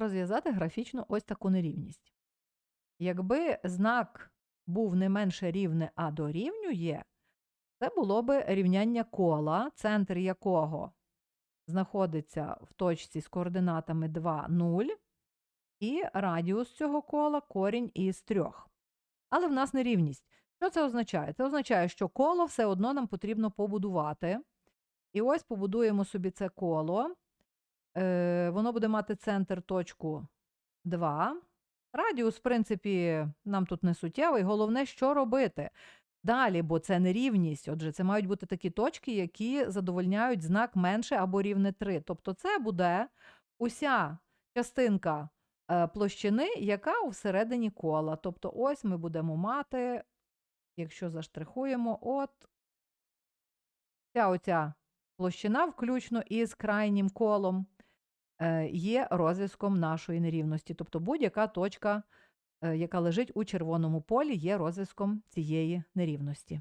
розв'язати графічно ось таку нерівність. Якби знак був не менше рівне, а дорівнює, це було би рівняння кола, центр якого знаходиться в точці з координатами 2, 0, і радіус цього кола корінь із 3. Але в нас нерівність. Що це означає? Це означає, що коло все одно нам потрібно побудувати. І ось побудуємо собі це коло. Е, Воно буде мати центр точку 2. Радіус, в принципі, нам тут не суттєвий. Головне, що робити. Далі, бо це нерівність. Отже, це мають бути такі точки, які задовольняють знак менше або рівне 3. Тобто, це буде уся частинка е, площини, яка всередині кола.Тобто, ось ми будемо мати, якщо заштрихуємо, от ця оця площина, включно із крайнім колом, е, є розв'язком нашої нерівності. Тобто будь-яка точка, е, яка лежить у червоному полі, є розв'язком цієї нерівності.